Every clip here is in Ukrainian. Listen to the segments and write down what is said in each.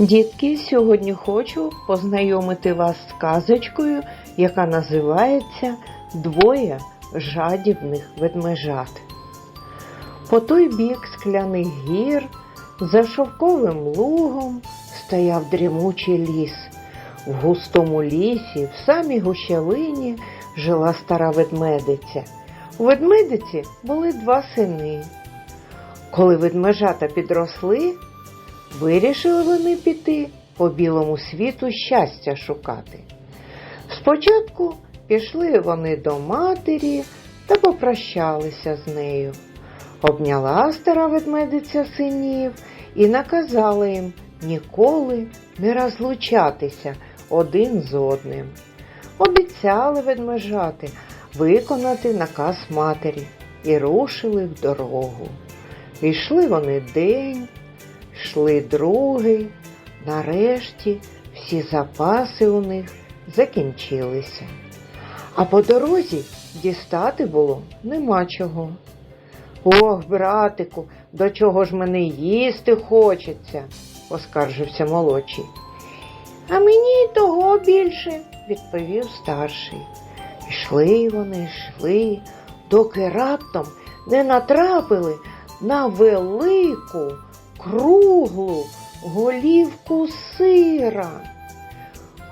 Дітки, сьогодні хочу познайомити вас з казочкою, яка називається Двоє жадібних ведмежат. По той бік скляних гір, за шовковим лугом стояв дрімучий ліс. В густому лісі, в самій гущавині, жила стара ведмедиця. У ведмедиці були два сини. Коли ведмежата підросли, Вирішили вони піти по білому світу щастя шукати. Спочатку пішли вони до матері та попрощалися з нею. Обняла стара ведмедиця синів і наказала їм ніколи не розлучатися один з одним. Обіцяли ведмежати виконати наказ матері і рушили в дорогу. Йшли вони день, йшли другий, нарешті всі запаси у них закінчилися. А по дорозі дістати було нема чого. Ох, братику, до чого ж мене їсти хочеться, оскаржився молодший. А мені й того більше, відповів старший. Йшли вони, йшли, доки раптом не натрапили на велику, круглу голівку сира.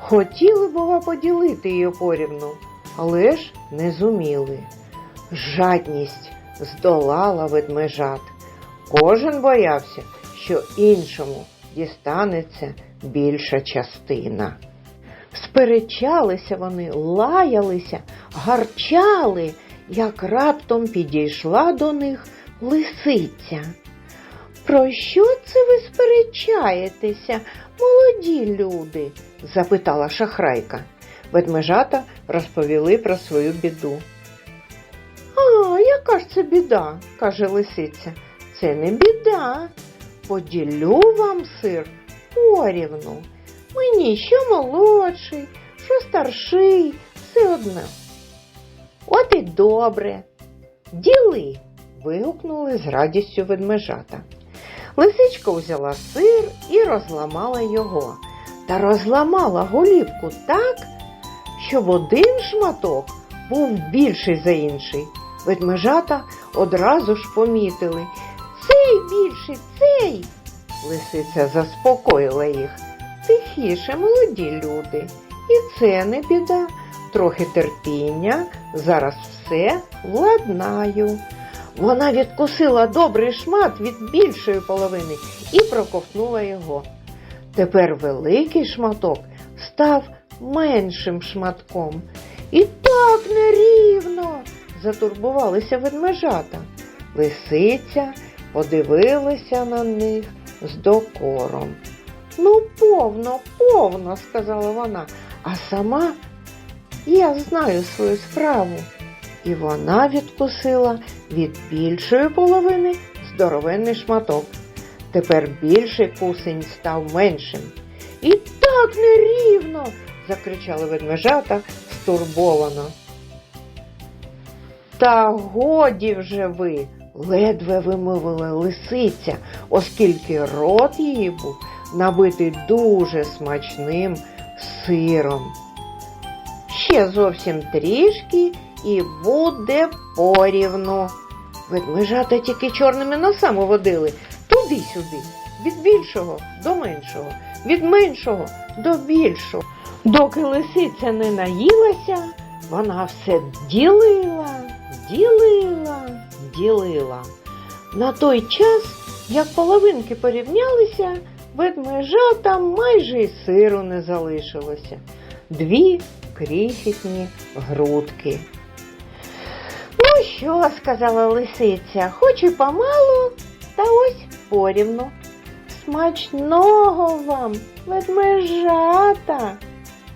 Хотіли, бува, поділити її порівну, але ж не зуміли. Жадність здолала ведмежат. Кожен боявся, що іншому дістанеться більша частина. Сперечалися вони, лаялися, гарчали, як раптом підійшла до них лисиця. Про що це ви сперечаєтеся, молоді люди? запитала шахрайка. Ведмежата розповіли про свою біду. А, яка ж це біда? каже лисиця. Це не біда. Поділю вам сир порівну. Мені що молодший, що старший, все одне. От і добре. Діли. вигукнули з радістю ведмежата. Лисичка взяла сир і розламала його, та розламала голівку так, щоб один шматок був більший за інший. Ведмежата одразу ж помітили. Цей більший, цей. Лисиця заспокоїла їх. Тихіше, молоді люди. І це не біда. Трохи терпіння, зараз все владнаю. Вона відкусила добрий шмат від більшої половини і проковтнула його. Тепер великий шматок став меншим шматком. І так нерівно, затурбувалися ведмежата. Лисиця подивилася на них з докором. Ну, повно, повно, сказала вона, а сама я знаю свою справу. І вона відкусила від більшої половини здоровенний шматок. Тепер більший кусень став меншим. І так нерівно. закричали ведмежата стурбовано. Та годі вже ви, ледве вимовила лисиця, оскільки рот її був набитий дуже смачним сиром. Ще зовсім трішки і буде порівну. Ведмежата тільки чорними носами водили туди-сюди, від більшого до меншого, від меншого до більшого. Доки лисиця не наїлася, вона все ділила, ділила, ділила. На той час, як половинки порівнялися, ведмежата майже й сиру не залишилося. Дві крихітні грудки. Що, сказала лисиця, хоч і помалу, та ось порівну. Смачного вам, ведмежата.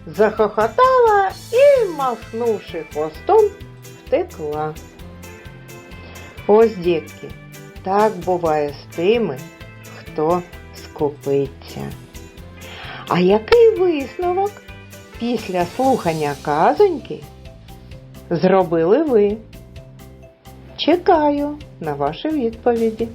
Захохотала і, махнувши хвостом, втекла. Ось, дітки, так буває з тими, хто скупиться. А який висновок після слухання казоньки зробили ви? Чекаю на ваші відповіді.